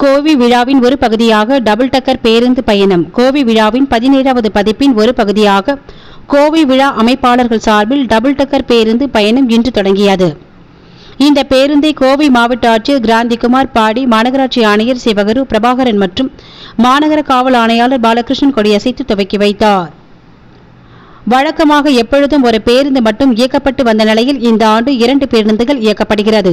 கோவி விழாவின் ஒரு பகுதியாக டபுள் டக்கர் பேருந்து பயணம். கோவி விழாவின் பதினேழாவது பதிப்பின் ஒரு பகுதியாக கோவை விழா அமைப்பாளர்கள் சார்பில் டபுள் டக்கர் பேருந்து பயணம் இன்று தொடங்கியது. இந்த பேருந்தை கோவை மாவட்ட ஆட்சியர் கிராந்திகுமார் பாடி மாநகராட்சி ஆணையர் சிவகரு பிரபாகரன் மற்றும் மாநகர காவல் ஆணையாளர் பாலகிருஷ்ணன் கொடியசைத்து துவக்கி வைத்தார். வழக்கமாக எப்பொழுதும் ஒரு பேருந்து மட்டும் இயக்கப்பட்டு வந்த நிலையில் இந்த ஆண்டு இரண்டு பேருந்துகள் இயக்கப்படுகிறது.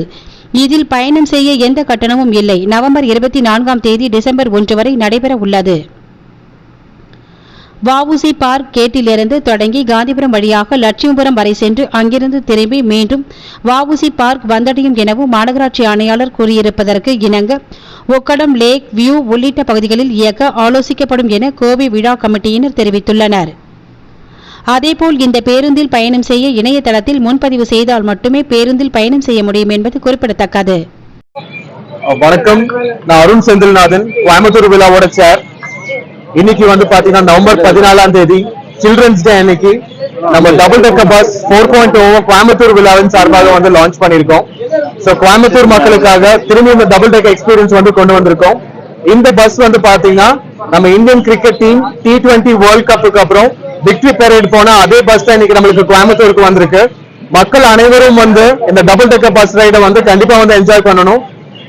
இதில் பயணம் செய்ய எந்த கட்டணமும் இல்லை. நவம்பர் இருபத்தி நான்காம் தேதி டிசம்பர் ஒன்று வரை நடைபெற உள்ளது. வவுசி பார்க் கேட்டிலிருந்து தொடங்கி காந்திபுரம் வழியாக லட்சுமிபுரம் வரை சென்று அங்கிருந்து திரும்பி மீண்டும் வவுசி பார்க் வந்தடையும் எனவும் மாநகராட்சி ஆணையாளர் கூறியிருப்பதற்கு இணங்க ஒக்கடம் லேக் வியூ உள்ளிட்ட பகுதிகளில் இயக்க ஆலோசிக்கப்படும் என கோவை விழா கமிட்டியினர் தெரிவித்துள்ளனர். அதேபோல் இந்த பேருந்தில் பயணம் செய்ய இணையதளத்தில் முன்பதிவு செய்தால் மட்டுமே பேருந்தில் பயணம் செய்ய முடியும் என்பது குறிப்பிடத்தக்கது. வணக்கம். நான் அருண் செந்தில்நாதன் கோயம்புத்தூர் விழாவோட சார் இன்னைக்கு வந்து பாத்தீங்கன்னா நவம்பர் பதினாலாம் தேதி சில்ட்ரன்ஸ் டே அன்னைக்கு நம்ம double decker bus four point O Coimbatore விழாவின் சார்பாக வந்து லான்ச் பண்ணியிருக்கோம். ஸோ கோயம்புத்தூர் மக்களுக்காக திரும்பி இந்த டபுள் டெக் எக்ஸ்பீரியன்ஸ் வந்து கொண்டு வந்திருக்கோம். இந்த பஸ் வந்து பாத்தீங்கன்னா நம்ம Indian cricket team T twenty world கப்புக்கு அப்புறம் விக்டரி பெரேட் போன அதே பஸ் தான் இன்னைக்கு நம்மளுக்கு கோயம்புத்தூருக்கு வந்திருக்கு. மக்கள் அனைவரும் வந்து இந்த டபுள் டெக்கர் பஸ் ரைடை வந்து கண்டிப்பா வந்து என்ஜாய் பண்ணணும்.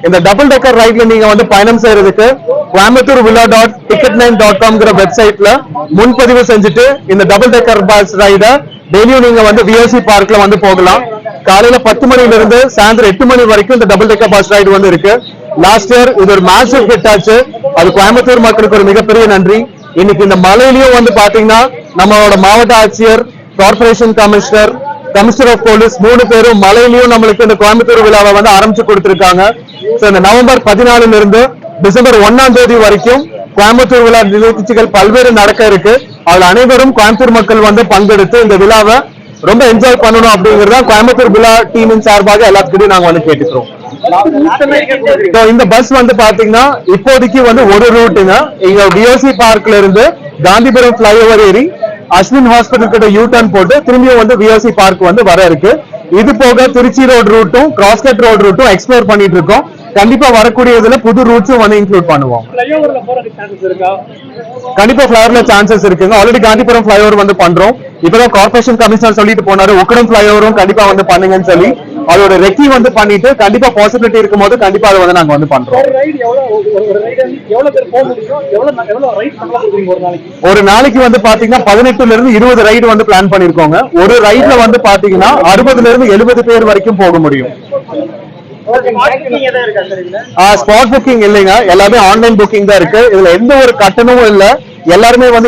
இந்த டபுள் டெக்கர் ரைட்ல நீங்க வந்து பயணம் செய்யறதுக்கு Coimbatore Vizha dot ticket nine dot காம்ங்கிற வெப்சைட்ல முன்பதிவு செஞ்சுட்டு இந்த டபுள் டெக்கர் பஸ் ரைட டெய்லியும் நீங்க வந்து விஎஸ்சி பார்க்ல வந்து போகலாம். காலையில பத்து மணில இருந்து சாயந்தரம் எட்டு மணி வரைக்கும் இந்த டபுள் டெக்கர் பஸ் ரைடு வந்து இருக்கு. லாஸ்ட் இயர் இது ஒரு மேசிவ் ஹிட் ஆச்சு. அது கோயம்புத்தூர் மக்களுக்கு ஒரு மிகப்பெரிய நன்றி. இன்னைக்கு இந்த மலையிலயும் வந்து பாத்தீங்கன்னா நம்மளோட மாவட்ட ஆட்சியர் corporation commissioner commissioner of police மூணு பேரும் மலையிலயும் நம்மளுக்கு இந்த கோயம்புத்தூர் விழாவை வந்து ஆரம்பிச்சு கொடுத்திருக்காங்க. சோ இந்த நவம்பர் பதினாலுல இருந்து டிசம்பர் ஒன்னாம் தேதி வரைக்கும் கோயம்புத்தூர் விழா நிகழ்ச்சிகள் பல்வேறு நடக்க இருக்கு. அதுல அனைவரும் கோயம்புத்தூர் மக்கள் வந்து பங்கெடுத்து இந்த விழாவை ரொம்ப என்ஜாய் பண்ணணும் அப்படிங்கறத கோயம்புத்தூர் விழா டீமின் சார்பாக எல்லாத்துக்கிட்டையும் நாங்க வந்து கேட்டுக்கிறோம். இந்த பஸ் வந்து பாத்தீங்கன்னா இப்போதைக்கு வந்து ஒரு ரூட்டுங்க இங்க பிஓசி பார்க்ல இருந்து காந்திபுரம் பிளைஓவர் ஏறி அஸ்வின் ஹாஸ்பிட்டல் கிட்ட யூ டர்ன் போட்டு திரும்பியும் வந்து விஓசி பார்க் வந்து வர இருக்கு. இது போக திருச்சி ரோடு ரூட்டும் கிராஸ்கட் ரோடு ரூட்டும் எக்ஸ்ப்ளோர் பண்ணிட்டு இருக்கோம். கண்டிப்பா வரக்கூடிய இதுல புது ரூட்ஸும் வந்து இன்க்ளூட் பண்ணுவோம். கண்டிப்பா ஃபிளைஓவர்ல சான்சஸ் இருக்குங்க ஆல்ரெடி காந்திபுரம் ஃபிளைஓவர் வந்து பண்றோம். இப்பதான் கார்பரேஷன் கமிஷனர் சொல்லிட்டு போனாரு உக்கடம் ஃபிளைஓவரும் கண்டிப்பா வந்து பண்ணுங்கன்னு சொல்லி. அதோட ரெக்கி வந்து பண்ணிட்டு கண்டிப்பா பாசிபிலிட்டி இருக்கும் போது கண்டிப்பா அதை வந்து நாங்க வந்து பண்றோம். ஒரு நாளைக்கு? வந்து பாத்தீங்கன்னா பதினெட்டுல இருந்து இருபது ரைடு வந்து பிளான் பண்ணிருக்கோங்க. ஒரு ரைட்ல வந்து பாத்தீங்கன்னா அறுபதுல இருந்து எழுபது பேர் வரைக்கும் போக முடியும். ஸ்பாட் புக்கிங் இல்லைங்க. எல்லாமே ஆன்லைன் புக்கிங் தான் இருக்கு. இதுல எந்த ஒரு கட்டணமும் இல்ல. எல்லாருமே வந்து